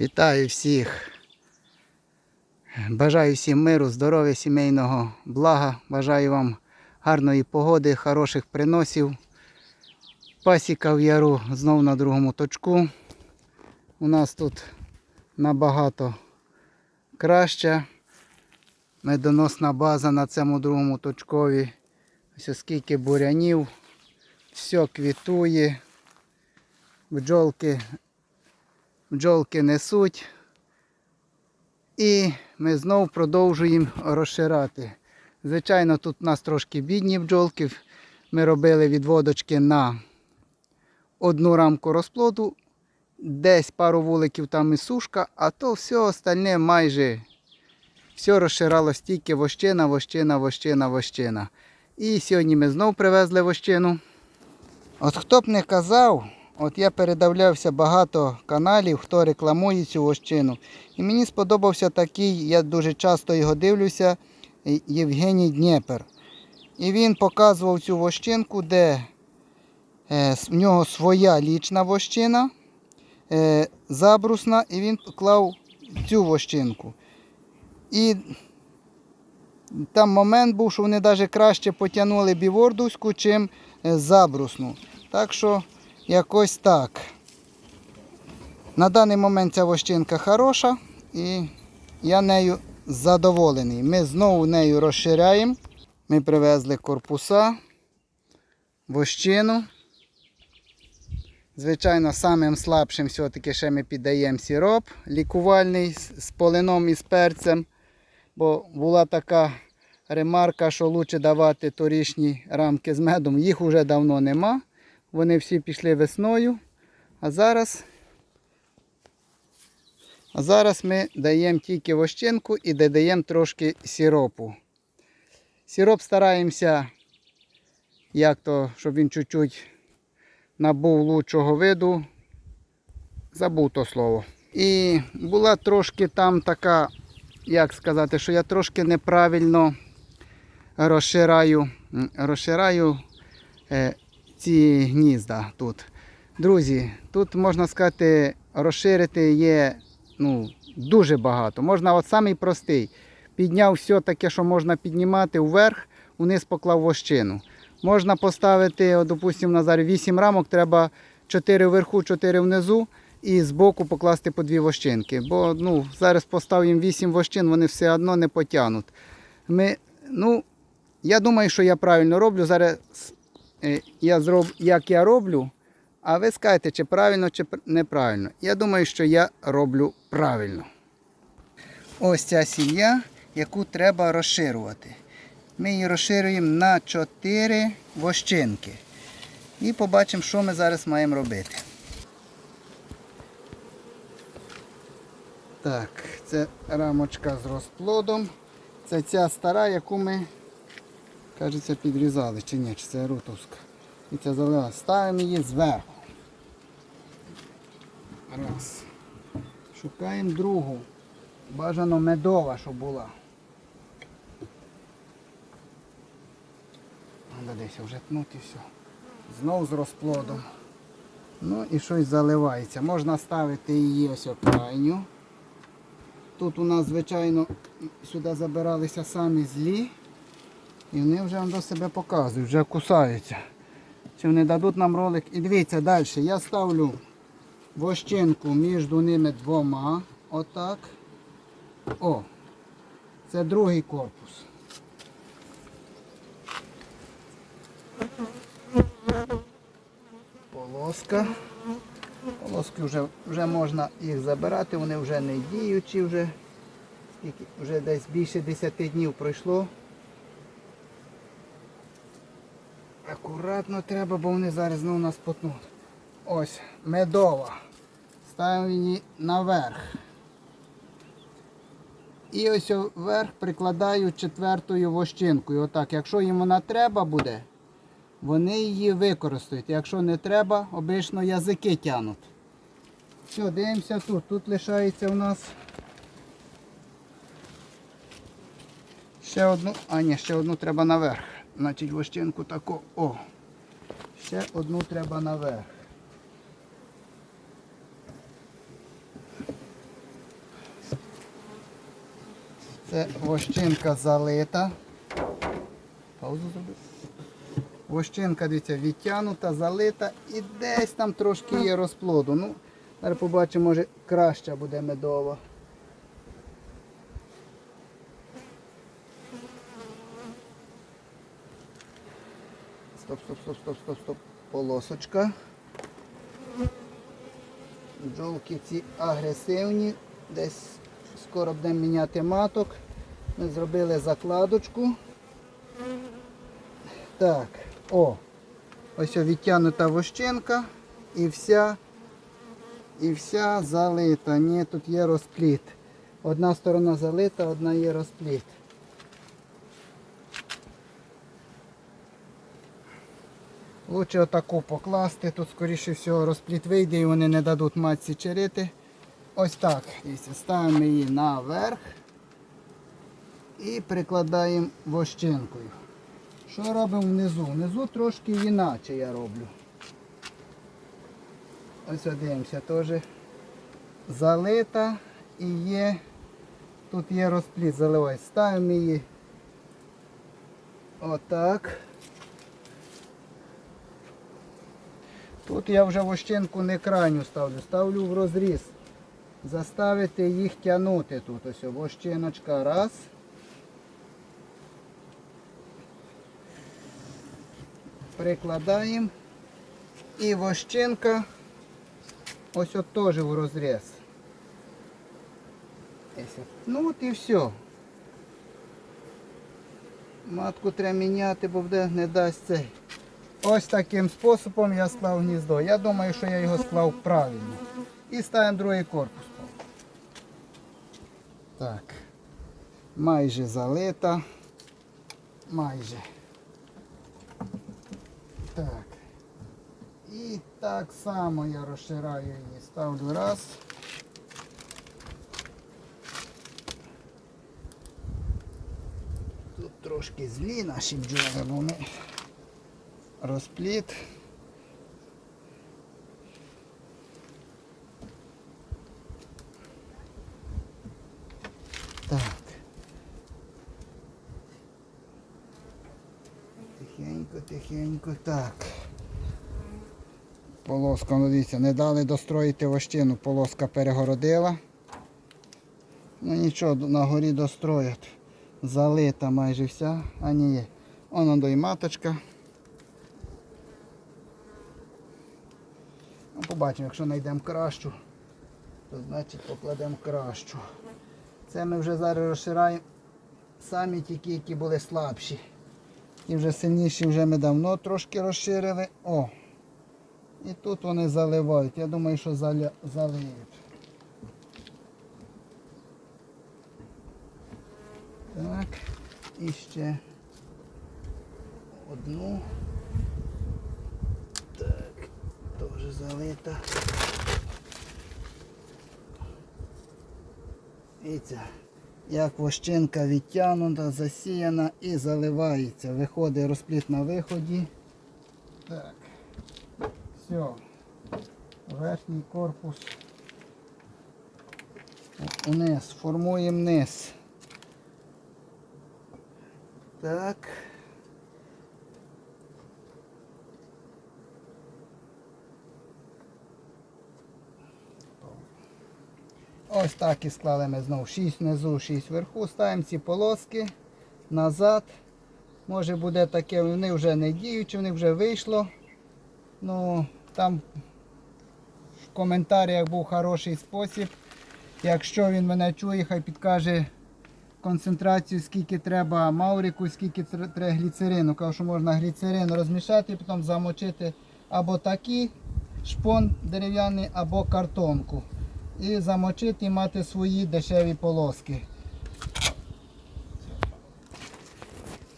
Вітаю всіх. Бажаю всім миру, здоров'я, сімейного блага. Бажаю вам гарної погоди, хороших приносів. Пасіка в яру знов на другому точку. У нас тут набагато краще. Медоносна база на цьому другому точкові. Ось скільки бурянів, все квітує, бджолки бджолки несуть. І ми знов продовжуємо розширати. Звичайно, тут у нас трошки бідні бджолки. Ми робили відводочки на одну рамку розплоду, десь пару вуликів там і сушка, а то все остальне майже все розширалось тільки вощина, вощина, вощина, вощина. І сьогодні ми знов привезли вощину. От хто б не казав, От я передивлявся багато каналів, хто рекламує цю вощину. І мені сподобався такий, я дуже часто його дивлюся, Євгеній Дніпер. І він показував цю вощинку, де е, в нього своя лічна вощина, е, забрусна, і він клав цю вощинку. І там момент був, що вони навіть краще потягнули бівордуську, чим е, забрусну. Так що Якось так. На даний момент ця вощинка хороша і я нею задоволений. Ми знову нею розширяємо. Ми привезли корпуса, вощину. Звичайно, самим слабшим все-таки ще ми піддаємо сироп лікувальний з полином і з перцем. Бо була така ремарка, що краще давати торішні рамки з медом. Їх вже давно нема. Вони всі пішли весною. А зараз а зараз ми даємо тільки вощинку і додаємо трошки сиропу. Сироп стараємося, як то, щоб він чуть-чуть набув лучшого виду. Забув то слово. І була трошки там така, як сказати, що я трошки неправильно розшираю, розшираю е, ці гнізда тут. Друзі, тут можна сказати, розширити є ну, дуже багато. Можна от самий простий. Підняв все таке, що можна піднімати вверх, вниз поклав вощину. Можна поставити, допустимо, Назар 8 рамок, треба 4 вверху, 4 внизу. І збоку покласти по дві вощинки. Бо ну, зараз поставимо 8 вощин, вони все одно не потягнуть. Ми, ну, Я думаю, що я правильно роблю. Зараз я зроб, як я роблю, а ви скажете, чи правильно, чи неправильно. Я думаю, що я роблю правильно. Ось ця сім'я, яку треба розширювати. Ми її розширюємо на 4 вощинки. І побачимо, що ми зараз маємо робити. Так, це рамочка з розплодом. Це ця стара, яку ми Кажеться, підрізали чи ні, чи це рутовська. І це залила. Ставимо її зверху. Раз. Шукаємо другу. Бажано медова, щоб була. Надо десь вже тнути все. Знов з розплодом. Ну і щось заливається. Можна ставити її ось крайню. Тут у нас, звичайно, сюди забиралися самі злі. І вони вже до себе показують, вже кусаються. Чи вони дадуть нам ролик. І дивіться далі. Я ставлю вощинку між ними двома. Отак. О! Це другий корпус. Полоска. Полоски вже вже можна їх забирати, вони вже не діючі, вже, вже десь більше 10 днів пройшло. Акуратно треба, бо вони зараз знову нас потнуть. Ось, медова. Ставимо її наверх. І ось вверх прикладаю четвертою вощинкою. Отак. Якщо їм вона треба буде, вони її використають. Якщо не треба, обично язики тянуть. Все, дивимося тут. Тут лишається у нас ще одну, а ні, ще одну треба наверх. Значить, вощинку тако, о. Ще одну треба наверх. Це вощинка залита. Паузу зробив. Вощинка, дивіться, відтягнута, залита і десь там трошки є розплоду. Ну, Зараз побачимо, може краще буде медово. Стоп, стоп, стоп, стоп, стоп, стоп. Полосочка. Бджолки ці агресивні. Десь скоро будемо міняти маток. Ми зробили закладочку. Так, о, ось відтягнута вощинка і вся, і вся залита. Ні, тут є розпліт. Одна сторона залита, одна є розпліт. Лучше отаку покласти, тут скоріше всього розпліт вийде і вони не дадуть матці черити. Ось так. Ставимо її наверх і прикладаємо вощинкою. Що робимо внизу? Внизу трошки іначе я роблю. Ось дивимося, теж залита і є. Тут є розпліт, заливай. Ставимо її отак. Тут я вже вощинку не крайню ставлю, ставлю в розріз. Заставити їх тягнути тут. Ось вощиночка раз. Прикладаємо. І вощинка ось от теж в розріз. Ну от і все. Матку треба міняти, бо буде не дасть цей. Ось таким способом я склав гніздо. Я думаю, що я його склав правильно. І ставимо другий корпус. Так. Майже залита. Майже. Так. І так само я розширяю її. Ставлю раз. Тут трошки злі наші бджоли, бо вони розпліт. Так. Тихенько, тихенько, так. Полоска, ну дивіться, не дали достроїти вощину, полоска перегородила. Ну нічого, на горі достроять. Залита майже вся, а ні. Воно до і маточка. Побачимо, якщо знайдемо кращу, то значить покладемо кращу. Це ми вже зараз розшираємо самі тільки, які були слабші. І вже сильніші вже ми давно трошки розширили. О! І тут вони заливають. Я думаю, що заля... залиють. Так, і ще одну. Так, теж залита. Ця, як вощинка відтягнута, засіяна і заливається. Виходить розпліт на виході. Так. Все. Верхній корпус униз. Формуємо низ. Так. Ось так і склали ми знову 6 внизу, 6 вверху. Ставимо ці полоски назад. Може буде таке, вони вже не діючі, вони вже вийшло. Ну, там в коментарях був хороший спосіб. Якщо він мене чує, хай підкаже концентрацію, скільки треба маурику, скільки треба гліцерину. Кажу, що можна гліцерин розмішати потім замочити або такі шпон дерев'яний, або картонку. І замочити і мати свої дешеві полоски.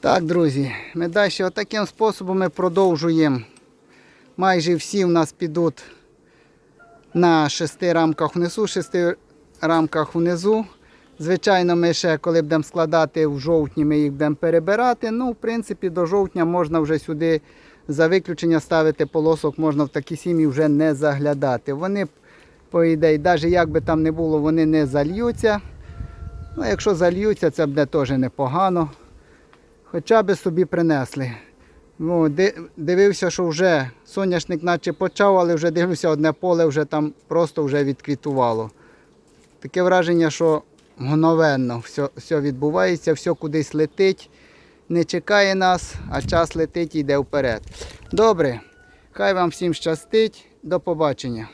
Так, друзі, ми далі отаким способом ми продовжуємо. Майже всі в нас підуть на шести рамках внизу, шести рамках внизу. Звичайно, ми ще, коли будемо складати в жовтні, ми їх будемо перебирати. Ну, в принципі, до жовтня можна вже сюди за виключення ставити полосок, можна в такі сім'ї вже не заглядати. Вони, по ідеї, навіть як би там не було, вони не зальються. Ну, якщо зальються, це буде теж непогано. Хоча би собі принесли. Ну, дивився, що вже соняшник наче почав, але вже дивлюся, одне поле вже там просто вже відквітувало. Таке враження, що мгновенно все, все відбувається, все кудись летить, не чекає нас, а час летить і йде вперед. Добре, хай вам всім щастить. До побачення.